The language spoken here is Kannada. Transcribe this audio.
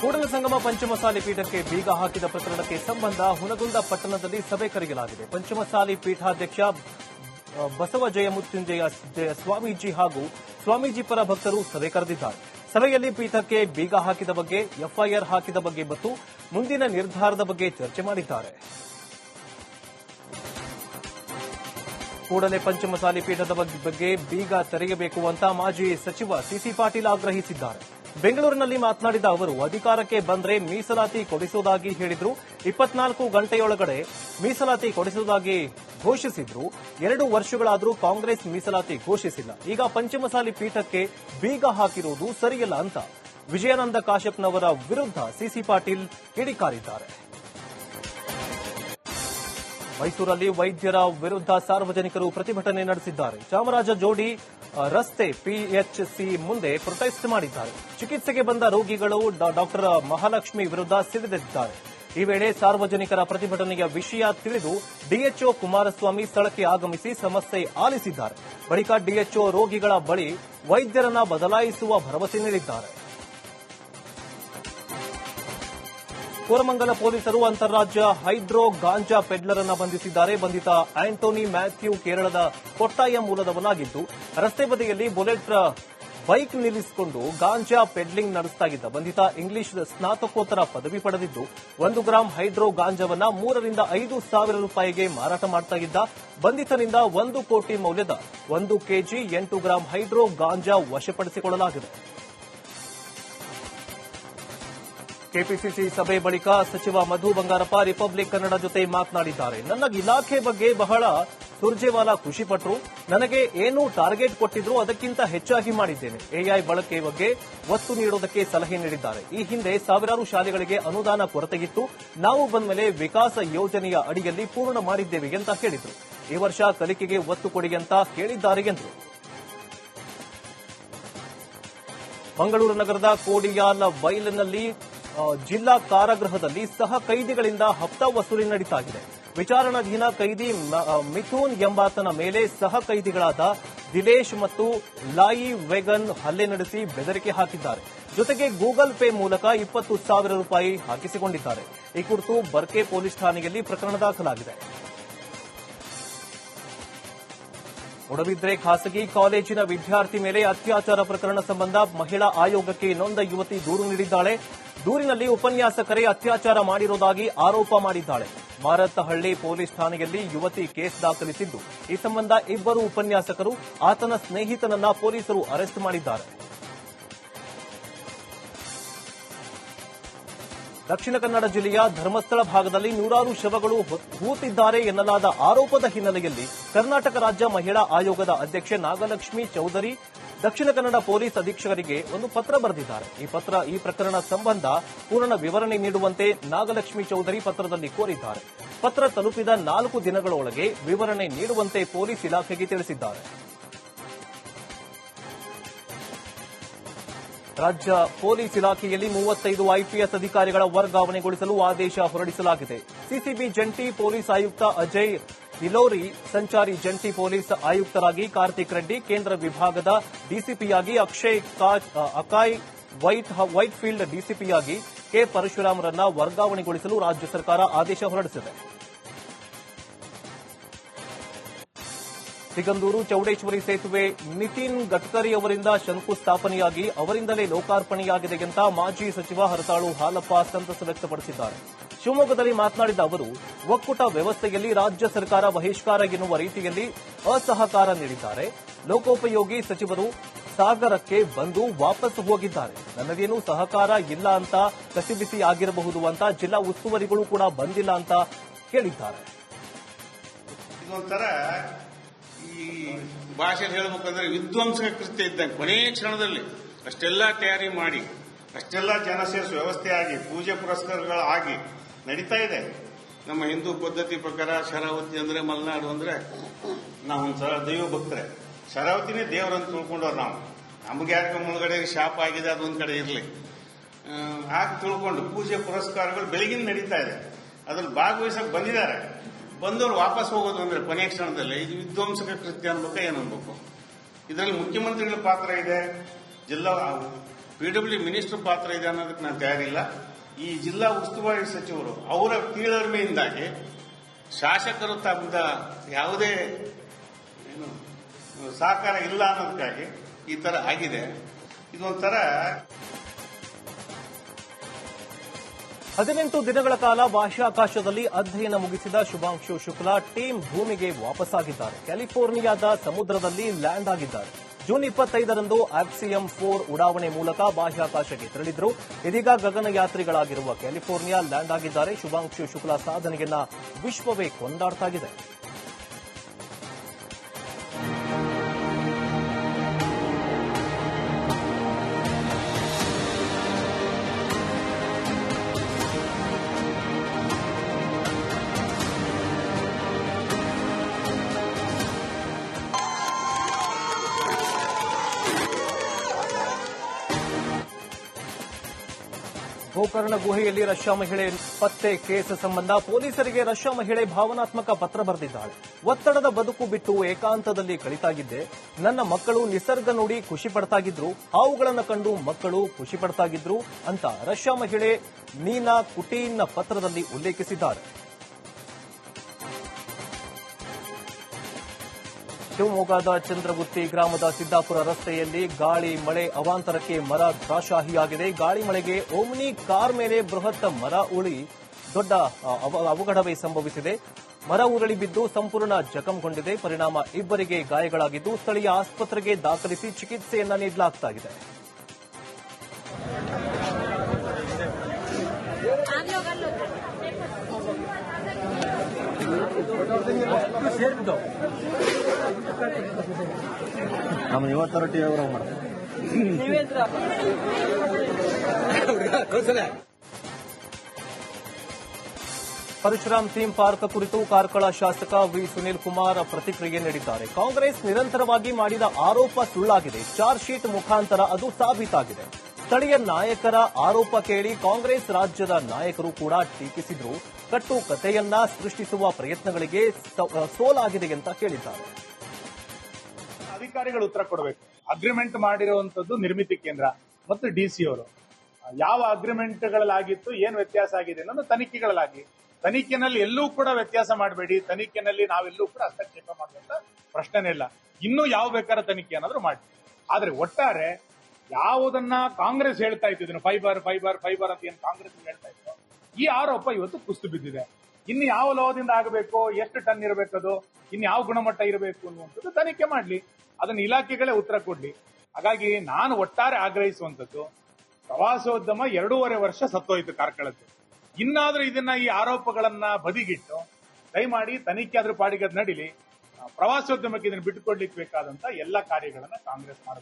ಕೂಡಲ ಸಂಗಮ ಪಂಚಮಸಾಲಿ ಪೀಠಕ್ಕೆ ಬೀಗ ಹಾಕಿದ ಪ್ರಕರಣಕ್ಕೆ ಸಂಬಂಧ ಹುನಗುಂದ ಪಟ್ಟಣದಲ್ಲಿ ಸಭೆ ಕರೆಯಲಾಗಿದೆ. ಪಂಚಮಸಾಲಿ ಪೀಠಾಧ್ಯಕ್ಷ ಬಸವ ಜಯಮೃತ್ಯುಂಜಯ ಸ್ವಾಮೀಜಿ ಹಾಗೂ ಸ್ವಾಮೀಜಿ ಪರ ಭಕ್ತರು ಸಭೆ ಕರೆದಿದ್ದಾರೆ. ಸಭೆಯಲ್ಲಿ ಪೀಠಕ್ಕೆ ಬೀಗ ಹಾಕಿದ ಬಗ್ಗೆ, ಎಫ್ಐಆರ್ ಹಾಕಿದ ಬಗ್ಗೆ ಮತ್ತು ಮುಂದಿನ ನಿರ್ಧಾರದ ಬಗ್ಗೆ ಚರ್ಚೆ ಮಾಡಿದ್ದಾರೆ. ಕೂಡಲೇ ಪಂಚಮಸಾಲಿ ಪೀಠದ ಬಗ್ಗೆ ಬೀಗ ತೆರೆಯಬೇಕು ಅಂತ ಮಾಜಿ ಸಚಿವ ಸಿಸಿ ಪಾಟೀಲ್ ಆಗ್ರಹಿಸಿದ್ದಾರೆ. ಬೆಂಗಳೂರಿನಲ್ಲಿ ಮಾತನಾಡಿದ ಅವರು, ಅಧಿಕಾರಕ್ಕೆ ಬಂದ್ರೆ ಮೀಸಲಾತಿ ಕೊಡಿಸುವುದಾಗಿ ಹೇಳಿದ್ರು. ಇಪ್ಪತ್ನಾಲ್ಕು ಗಂಟೆಯೊಳಗಡೆ ಮೀಸಲಾತಿ ಕೊಡಿಸುವುದಾಗಿ ಘೋಷಿಸಿದ್ರು. ಎರಡು ವರ್ಷಗಳಾದರೂ ಕಾಂಗ್ರೆಸ್ ಮೀಸಲಾತಿ ಘೋಷಿಸಿಲ್ಲ. ಈಗ ಪಂಚಮಸಾಲಿ ಪೀಠಕ್ಕೆ ಬೀಗ ಹಾಕಿರುವುದು ಸರಿಯಲ್ಲ ಅಂತ ವಿಜಯಾನಂದ ಕಾಶ್ಯಪ್ನವರ ವಿರುದ್ಧ ಸಿಸಿ ಪಾಟೀಲ್ ಕಿಡಿಕಾರಿದ್ದಾರೆ. ಮೈಸೂರಲ್ಲಿ ವೈದ್ಯರ ವಿರುದ್ಧ ಸಾರ್ವಜನಿಕರು ಪ್ರತಿಭಟನೆ ನಡೆಸಿದ್ದಾರೆ. ಚಾಮರಾಜ ಜೋಡಿ ರಸ್ತೆ ಪಿಎಚ್ಸಿ ಮುಂದೆ ಪ್ರೊಟೆಸ್ಟ್ ಮಾಡಿದ್ದಾರೆ. ಚಿಕಿತ್ಸೆಗೆ ಬಂದ ರೋಗಿಗಳು ಡಾಕ್ಟರ್ ಮಹಾಲಕ್ಷ್ಮಿ ವಿರುದ್ಧ ಸಿಡಿದಿದ್ದಾರೆ. ಈ ವೇಳೆ ಸಾರ್ವಜನಿಕರ ಪ್ರತಿಭಟನೆಯ ವಿಷಯ ತಿಳಿದು ಡಿಎಚ್ಒ ಕುಮಾರಸ್ವಾಮಿ ಸ್ಥಳಕ್ಕೆ ಆಗಮಿಸಿ ಸಮಸ್ಯೆ ಆಲಿಸಿದ್ದಾರೆ. ಬಳಿಕ ಡಿಎಚ್ಒ ರೋಗಿಗಳ ಬಳಿ ವೈದ್ಯರನ್ನ ಬದಲಾಯಿಸುವ ಭರವಸೆ ನೀಡಿದ್ದಾರೆ. ಕೋರಮಂಗಲ ಪೊಲೀಸರು ಅಂತಾರಾಜ್ಯ ಹೈಡ್ರೋ ಗಾಂಜಾ ಪೆಡ್ಲರ್ ಅನ್ನು ಬಂಧಿಸಿದ್ದಾರೆ. ಬಂಧಿತ ಆಂಟೋನಿ ಮ್ಯಾಥ್ಯೂ ಕೇರಳದ ಕೊಟ್ಟಾಯ ಮೂಲದವನಾಗಿದ್ದು, ರಸ್ತೆ ಬದಿಯಲ್ಲಿ ಬುಲೆಟ್ ಬೈಕ್ ನಿಲ್ಲಿಸಿಕೊಂಡು ಗಾಂಜಾ ಪೆಡ್ಲಿಂಗ್ ನಡೆಸ್ತಾ ಇದ್ದ ಬಂಧಿತ ಇಂಗ್ಲಿಷ್ ಸ್ನಾತಕೋತ್ತರ ಪದವಿ ಪಡೆದಿದ್ದು, ಒಂದು ಗ್ರಾಂ ಹೈಡ್ರೋ ಗಾಂಜಾವನ್ನ ಮೂರರಿಂದ ಐದು ಸಾವಿರ ರೂಪಾಯಿಗೆ ಮಾರಾಟ ಮಾಡ್ತಾ ಇದ್ದ ಬಂಧಿತನಿಂದ ಒಂದು ಕೋಟಿ ಮೌಲ್ಯದ ಒಂದು ಕೆಜಿ ಎಂಟು ಗ್ರಾಂ ಹೈಡ್ರೋ ಗಾಂಜಾ ವಶಪಡಿಸಿಕೊಳ್ಳಲಾಗಿದೆ. ಕೆಪಿಸಿಸಿ ಸಭೆ ಬಳಿಕ ಸಚಿವ ಮಧು ಬಂಗಾರಪ್ಪ ರಿಪಬ್ಲಿಕ್ ಕನ್ನಡ ಜೊತೆ ಮಾತನಾಡಿದ್ದಾರೆ. ನನ್ನ ಇಲಾಖೆ ಬಗ್ಗೆ ಬಹಳ ಸುರ್ಜೇವಾಲಾ ಖುಷಿಪಟ್ಟರು ನನಗೆ ಏನು ಟಾರ್ಗೆಟ್ ಕೊಟ್ಟಿದ್ರು ಅದಕ್ಕಿಂತ ಹೆಚ್ಚಾಗಿ ಮಾಡಿದ್ದೇನೆ. ಎಐ ಬಳಕೆ ಬಗ್ಗೆ ಒತ್ತು ನೀಡುವುದಕ್ಕೆ ಸಲಹೆ ನೀಡಿದ್ದಾರೆ. ಈ ಹಿಂದೆ ಸಾವಿರಾರು ಶಾಲೆಗಳಿಗೆ ಅನುದಾನ ಕೊರತೆಗಿತ್ತು ನಾವು ಬಂದ ಮೇಲೆ ವಿಕಾಸ ಯೋಜನೆಯ ಅಡಿಯಲ್ಲಿ ಪೂರ್ಣ ಮಾಡಿದ್ದೇವೆ ಅಂತ ಹೇಳಿದರು. ಈ ವರ್ಷ ಕಲಿಕೆಗೆ ಒತ್ತು ಕೊಡಿ ಅಂತ ಹೇಳಿದ್ದಾರೆ ಎಂದರು. ಮಂಗಳೂರು ನಗರದ ಕೋಡಿಯಾಲ ಬೈಲಿನಲ್ಲಿ ಜಿಲ್ಲಾ ಕಾರಾಗೃಹದಲ್ಲಿ ಸಹ ಕೈದಿಗಳಿಂದ ಹಪ್ತ ವಸೂಲಿ ನಡೀತಾಗಿದೆ. ವಿಚಾರಣಾಧೀನ ಕೈದಿ ಮಿಥುನ್ ಎಂಬಾತನ ಮೇಲೆ ಸಹ ಕೈದಿಗಳಾದ ದಿಲೇಶ್ ಮತ್ತು ಲಾಯಿ ವೆಗನ್ ಹಲ್ಲೆ ನಡೆಸಿ ಬೆದರಿಕೆ ಹಾಕಿದ್ದಾರೆ. ಜೊತೆಗೆ ಗೂಗಲ್ ಪೇ ಮೂಲಕ ಇಪ್ಪತ್ತು ಸಾವಿರ ರೂಪಾಯಿ ಹಾಕಿಸಿಕೊಂಡಿದ್ದಾರೆ. ಈ ಕುರಿತು ಬರ್ಕೆ ಪೊಲೀಸ್ ಠಾಣೆಯಲ್ಲಿ ಪ್ರಕರಣ ದಾಖಲಾಗಿದೆ. ಉಡಬಿದ್ರೆ ಖಾಸಗಿ ಕಾಲೇಜಿನ ವಿದ್ಯಾರ್ಥಿ ಮೇಲೆ ಅತ್ಯಾಚಾರ ಪ್ರಕರಣ ಸಂಬಂಧ ಮಹಿಳಾ ಆಯೋಗಕ್ಕೆ ನೊಂದ ಯುವತಿ ದೂರು ನೀಡಿದ್ದಾಳೆ. ದೂರಿನಲ್ಲಿ ಉಪನ್ಯಾಸಕರೇ ಅತ್ಯಾಚಾರ ಮಾಡಿರುವುದಾಗಿ ಆರೋಪ ಮಾಡಿದ್ದಾಳೆ. ಮಾರತ್ತಹಳ್ಳಿ ಪೊಲೀಸ್ ಠಾಣೆಯಲ್ಲಿ ಯುವತಿ ಕೇಸ್ ದಾಖಲಿಸಿದ್ದು, ಈ ಸಂಬಂಧ ಇಬ್ಬರು ಉಪನ್ಯಾಸಕರು ಆತನ ಸ್ನೇಹಿತನನ್ನ ಪೊಲೀಸರು ಅರೆಸ್ಟ್ ಮಾಡಿದ್ದಾರೆ. ದಕ್ಷಿಣ ಕನ್ನಡ ಜಿಲ್ಲೆಯ ಧರ್ಮಸ್ಥಳ ಭಾಗದಲ್ಲಿ ನೂರಾರು ಶವಗಳು ಹೂತಿದ್ದಾರೆ ಎನ್ನಲಾದ ಆರೋಪದ ಹಿನ್ನೆಲೆಯಲ್ಲಿ ಕರ್ನಾಟಕ ರಾಜ್ಯ ಮಹಿಳಾ ಆಯೋಗದ ಅಧ್ಯಕ್ಷೆ ನಾಗಲಕ್ಷ್ಮಿ ಚೌಧರಿ ದಕ್ಷಿಣ ಕನ್ನಡ ಪೊಲೀಸ್ ಅಧೀಕ್ಷಕರಿಗೆ ಒಂದು ಪತ್ರ ಬರೆದಿದ್ದಾರೆ. ಈ ಪತ್ರ ಈ ಪ್ರಕರಣ ಸಂಬಂಧ ಪೂರ್ಣ ವಿವರಣೆ ನೀಡುವಂತೆ ನಾಗಲಕ್ಷ್ಮಿ ಚೌಧರಿ ಪತ್ರದಲ್ಲಿ ಕೋರಿದ್ದಾರೆ. ಪತ್ರ ತಲುಪಿದ ನಾಲ್ಕು ದಿನಗಳೊಳಗೆ ವಿವರಣೆ ನೀಡುವಂತೆ ಪೊಲೀಸ್ ಇಲಾಖೆಗೆ ತಿಳಿಸಿದ್ದಾರೆ. ರಾಜ್ಯ ಪೊಲೀಸ್ ಇಲಾಖೆಯಲ್ಲಿ ಮೂವತ್ತೈದು ಐಪಿಎಸ್ ಅಧಿಕಾರಿಗಳ ವರ್ಗಾವಣೆಗೊಳಿಸಲು ಆದೇಶ ಹೊರಡಿಸಲಾಗಿದೆ. ಸಿಸಿಬಿ ಜಂಟಿ ಪೊಲೀಸ್ ಆಯುಕ್ತ ಅಜಯ್ ಇಲೋರಿ ಸಂಚಾರಿ ಜಂಟಿ ಪೊಲೀಸ್ ಆಯುಕ್ತರಾಗಿ ಕಾರ್ತಿಕ್ ರೆಡ್ಡಿ, ಕೇಂದ್ರ ವಿಭಾಗದ ಡಿಸಿಪಿಯಾಗಿ ಅಕ್ಷಯ್ ಅಕಾಯ್ ವೈಟ್ ವೈಟ್ ಫೀಲ್ಡ್ ಡಿಸಿಪಿಯಾಗಿ ಕೆ ಪರಶುರಾಮರನ್ನ ವರ್ಗಾವಣೆಗೊಳಿಸಲು ರಾಜ್ಯ ಸರ್ಕಾರ ಆದೇಶ ಹೊರಡಿಸಿದೆ. ಸಿಗಂದೂರು ಚೌಡೇಶ್ವರಿ ಸೇತುವೆ ನಿತಿನ್ ಗಡ್ಕರಿ ಅವರಿಂದ ಶಂಕುಸ್ಥಾಪನೆಯಾಗಿ ಅವರಿಂದಲೇ ಲೋಕಾರ್ಪಣೆಯಾಗಿದೆ ಅಂತ ಮಾಜಿ ಸಚಿವ ಹರತಾಳು ಹಾಲಪ್ಪ ಸಂತಸ ವ್ಯಕ್ತಪಡಿಸಿದ್ದಾರೆ. ಶಿವಮೊಗ್ಗದಲ್ಲಿ ಮಾತನಾಡಿದ ಅವರು, ಒಕ್ಕೂಟ ವ್ಯವಸ್ಥೆಯಲ್ಲಿ ರಾಜ್ಯ ಸರ್ಕಾರ ಬಹಿಷ್ಕಾರ ಎನ್ನುವ ರೀತಿಯಲ್ಲಿ ಅಸಹಕಾರ ನೀಡಿದ್ದಾರೆ. ಲೋಕೋಪಯೋಗಿ ಸಚಿವರು ಸಾಗರಕ್ಕೆ ಬಂದು ವಾಪಸ್ ಹೋಗಿದ್ದಾರೆ. ನನಗೇನು ಸಹಕಾರ ಇಲ್ಲ ಅಂತ ಕಸಿಬಿಸಿ ಆಗಿರಬಹುದು ಅಂತ ಜಿಲ್ಲಾ ಉಸ್ತುವಾರಿಗಳು ಕೂಡ ಬಂದಿಲ್ಲ ಅಂತ ಹೇಳಿದ್ದಾರೆ ಈ ಹೇಳ್ಬೇಕಂದ್ರೆ ವಿಧ್ವಂಸಕ ಕೃತ್ಯ ಇದ್ದ ಕೊನೆಯ ಕ್ಷಣದಲ್ಲಿ ಅಷ್ಟೆಲ್ಲ ತಯಾರಿ ಮಾಡಿ, ಅಷ್ಟೆಲ್ಲ ಜನ ಸೇರಿಸಿ ವ್ಯವಸ್ಥೆ ಆಗಿ, ಪೂಜೆ ಪುರಸ್ಕಾರಗಳು ಆಗಿ ನಡೀತಾ ಇದೆ. ನಮ್ಮ ಹಿಂದೂ ಪದ್ಧತಿ ಪ್ರಕಾರ ಶರಾವತಿ ಅಂದ್ರೆ ಮಲೆನಾಡು ಅಂದ್ರೆ ನಾವು ಒಂದು ಸಲ ದೈವ ಭಕ್ತರೆ ಶರಾವತಿನೇ ದೇವರಂತ ತಿಳ್ಕೊಂಡವ್ರು ನಾವು. ನಮ್ಗೆ ಯಾಕೆ ಮುಳುಗಡೆ ಶಾಪ ಆಗಿದೆ, ಅದೊಂದು ಕಡೆ ಇರಲಿ. ಹಾಗೆ ತಿಳ್ಕೊಂಡು ಪೂಜೆ ಪುರಸ್ಕಾರಗಳು ಬೆಳಗಿನ ನಡೀತಾ ಇದೆ. ಅದ್ರಲ್ಲಿ ಭಾಗವಹಿಸಕ್ ಬಂದಿದ್ದಾರೆ. ಬಂದವರು ವಾಪಸ್ ಹೋಗೋದು ಅಂದ್ರೆ ಕೊನೆಯ ಕ್ಷಣದಲ್ಲಿ ಇದು ವಿಧ್ವಂಸಕ ಕೃತ್ಯ ಅನ್ಬೇಕು, ಏನು ಅನ್ಬೇಕು. ಇದರಲ್ಲಿ ಮುಖ್ಯಮಂತ್ರಿಗಳ ಪಾತ್ರ ಇದೆ, ಜಿಲ್ಲಾ ಪಿ ಡಬ್ಲ್ಯೂ ಮಿನಿಸ್ಟರ್ ಪಾತ್ರ ಇದೆ ಅನ್ನೋದಕ್ಕೆ ನಾನು ತಯಾರಿಲ್ಲ. ಈ ಜಿಲ್ಲಾ ಉಸ್ತುವಾರಿ ಸಚಿವರು ಅವರ ಕೀಳರಿಮೆಯಿಂದಾಗಿ ಶಾಸಕರು ತಮ್ಮದ ಯಾವುದೇ ಏನು, ಸಹಕಾರ ಇಲ್ಲ ಅನ್ನೋದಕ್ಕಾಗಿ ಈ ತರ ಆಗಿದೆ. ಇದೊಂಥರ ಹದಿನೆಂಟು ದಿನಗಳ ಕಾಲ ಬಾಹ್ಯಾಕಾಶದಲ್ಲಿ ಅಧ್ಯಯನ ಮುಗಿಸಿದ ಶುಭಾಂಶು ಶುಕ್ಲಾ, ಟೀಮ್ ಭೂಮಿಗೆ ವಾಪಸ್ಸಾಗಿದ್ದಾರೆ. ಕ್ಯಾಲಿಫೋರ್ನಿಯಾದ ಸಮುದ್ರದಲ್ಲಿ ಲ್ಯಾಂಡ್ ಆಗಿದ್ದಾರೆ. ಜೂನ್ ಇಪ್ಪತ್ತೈದರಂದು ಆಕ್ಸಿಎಂ ಫೋರ್ ಉಡಾವಣೆ ಮೂಲಕ ಬಾಹ್ಯಾಕಾಶಕ್ಕೆ ತೆರಳಿದ್ರು. ಇದೀಗ ಗಗನಯಾತ್ರಿಗಳಾಗಿರುವ ಕ್ಯಾಲಿಫೋರ್ನಿಯಾ ಲ್ಯಾಂಡ್ ಆಗಿದ್ದಾರೆ. ಶುಭಾಂಶು ಶುಕ್ಲಾ ಸಾಧನೆಯನ್ನ ವಿಶ್ವವೇ ಕೊಂಡಾಡ್ತಾ ಇದೆ. ಗೋಕರ್ಣ ಗುಹೆಯಲ್ಲಿ ರಷ್ಯಾ ಮಹಿಳೆ ಪತ್ತೆ ಕೇಸ್ ಸಂಬಂಧ ಪೊಲೀಸರಿಗೆ ರಷ್ಯಾ ಮಹಿಳೆ ಭಾವನಾತ್ಮಕ ಪತ್ರ ಬರೆದಿದ್ದಾಳೆ. ಒತ್ತಡದ ಬದುಕು ಬಿಟ್ಟು ಏಕಾಂತದಲ್ಲಿ ಕಳಿತಾಗಿದ್ದೆ. ನನ್ನ ಮಕ್ಕಳು ನಿಸರ್ಗ ನೋಡಿ ಖುಷಿ ಪಡ್ತಾಗಿದ್ರು. ಹಾವುಗಳನ್ನು ಕಂಡು ಮಕ್ಕಳು ಖುಷಿ ಪಡ್ತಾಗಿದ್ರು ಅಂತ ರಷ್ಯಾ ಮಹಿಳೆ ನೀನಾ ಕುಟೀನ್ನ ಪತ್ರದಲ್ಲಿ ಉಲ್ಲೇಖಿಸಿದ್ದಾರೆ. ಶಿವಮೊಗ್ಗದ ಚಂದ್ರಗುತ್ತಿ ಗ್ರಾಮದ ಸಿದ್ದಾಪುರ ರಸ್ತೆಯಲ್ಲಿ ಗಾಳಿ ಮಳೆ ಅವಾಂತರಕ್ಕೆ ಮರ ದಾಶಾಹಿಯಾಗಿದೆ ಗಾಳಿ ಮಳೆಗೆ ಓಮ್ನಿ ಕಾರ್ ಮೇಲೆ ಬೃಹತ್ ಮರ ಉಳಿ ದೊಡ್ಡ ಅವಘಡವೇ ಸಂಭವಿಸಿದೆ. ಮರ ಉರುಳಿ ಬಿದ್ದು ಸಂಪೂರ್ಣ ಜಖಂಗೊಂಡಿದೆ. ಪರಿಣಾಮ ಇಬ್ಬರಿಗೆ ಗಾಯಗಳಾಗಿದ್ದು ಸ್ಥಳೀಯ ಆಸ್ಪತ್ರೆಗೆ ದಾಖಲಿಸಿ ಚಿಕಿತ್ಸೆಯನ್ನ ನಮ್ಮ ಇವತ್ತರ ಟಿ ಅವರ ಪರಶುರಾಮ್ ಥೀಮ್ ಪಾರ್ಕ್ ಕುರಿತು ಕಾರ್ಕಳ ಶಾಸಕ ವಿ ಸುನೀಲ್ ಕುಮಾರ್ ಪ್ರತಿಕ್ರಿಯೆ ನೀಡಿದ್ದಾರೆ. ಕಾಂಗ್ರೆಸ್ ನಿರಂತರವಾಗಿ ಮಾಡಿದ ಆರೋಪ ಸುಳ್ಳಾಗಿದೆ. ಚಾರ್ಜ್ ಶೀಟ್ ಮುಖಾಂತರ ಅದು ಸಾಬೀತಾಗಿದೆ. ಸ್ಥಳೀಯ ನಾಯಕರ ಆರೋಪ ಕೇಳಿ ಕಾಂಗ್ರೆಸ್ ರಾಜ್ಯದ ನಾಯಕರು ಕೂಡ ಟೀಕಿಸಿದ್ರು. ಕಟ್ಟು ಕಥೆಯನ್ನ ಸೃಷ್ಟಿಸುವ ಪ್ರಯತ್ನಗಳಿಗೆ ಸೋಲಾಗಿದೆ ಅಂತ ಹೇಳಿದ್ದಾರೆ ಅಧಿಕಾರಿಗಳು ಉತ್ತರ ಕೊಡಬೇಕು. ಅಗ್ರಿಮೆಂಟ್ ಮಾಡಿರುವಂತದ್ದು ನಿರ್ಮಿತಿ ಕೇಂದ್ರ ಮತ್ತು ಡಿಸಿ ಅವರು. ಯಾವ ಅಗ್ರಿಮೆಂಟ್ಗಳಲ್ಲಾಗಿತ್ತು ಏನ್ ವ್ಯತ್ಯಾಸ ಆಗಿದೆ ಅನ್ನೋದು ತನಿಖೆಗಳಾಗಿ ತನಿಖೆನಲ್ಲಿ ಎಲ್ಲೂ ಕೂಡ ವ್ಯತ್ಯಾಸ ಮಾಡಬೇಡಿ. ತನಿಖೆನಲ್ಲಿ ನಾವೆಲ್ಲೂ ಕೂಡ ಹಸ್ತಕ್ಷೇಪ ಮಾಡುವಂತ ಪ್ರಶ್ನೆನೇ ಇಲ್ಲ. ಇನ್ನೂ ಯಾವ ಬೇಕಾದ ತನಿಖೆ ಏನಾದ್ರೂ ಮಾಡಿ. ಆದ್ರೆ ಒಟ್ಟಾರೆ ಯಾವುದನ್ನ ಕಾಂಗ್ರೆಸ್ ಹೇಳ್ತಾ ಇತ್ತು, ಇದನ್ನು ಫೈಬರ್ ಫೈಬರ್ ಫೈಬರ್ ಅಂತ ಏನು ಕಾಂಗ್ರೆಸ್ ಹೇಳ್ತಾ ಇತ್ತು ಈ ಆರೋಪ ಇವತ್ತು ಕುಸ್ತು ಬಿದ್ದಿದೆ. ಇನ್ನು ಯಾವ ಲೋಹದಿಂದ ಆಗಬೇಕು, ಎಷ್ಟು ಟನ್ ಇರಬೇಕದು ಇನ್ನು ಯಾವ ಗುಣಮಟ್ಟ ಇರಬೇಕು ಅನ್ನುವಂಥದ್ದು ತನಿಖೆ ಮಾಡಲಿ. ಅದನ್ನ ಇಲಾಖೆಗಳೇ ಉತ್ತರ ಕೊಡ್ಲಿ. ಹಾಗಾಗಿ ನಾನು ಒಟ್ಟಾರೆ ಆಗ್ರಹಿಸುವಂತದ್ದು ಪ್ರವಾಸೋದ್ಯಮ ಎರಡೂವರೆ ವರ್ಷ ಸತ್ತೋಯ್ತು ಕಾರ್ಕಳದ್ದು. ಇನ್ನಾದ್ರೂ ಇದನ್ನ ಈ ಆರೋಪಗಳನ್ನ ಬದಿಗಿಟ್ಟು, ದಯಮಾಡಿ ತನಿಖೆ ಆದ್ರೂ ಪಾಡಿಗೆ ನಡೀಲಿ. ಪ್ರವಾಸೋದ್ಯಮಕ್ಕೆ ಇದನ್ನು ಬಿಟ್ಟುಕೊಡ್ಲಿಕ್ಕೆ ಬೇಕಾದಂತ ಎಲ್ಲ ಕಾರ್ಯಗಳನ್ನ ಕಾಂಗ್ರೆಸ್ ಮಾಡಬೇಕು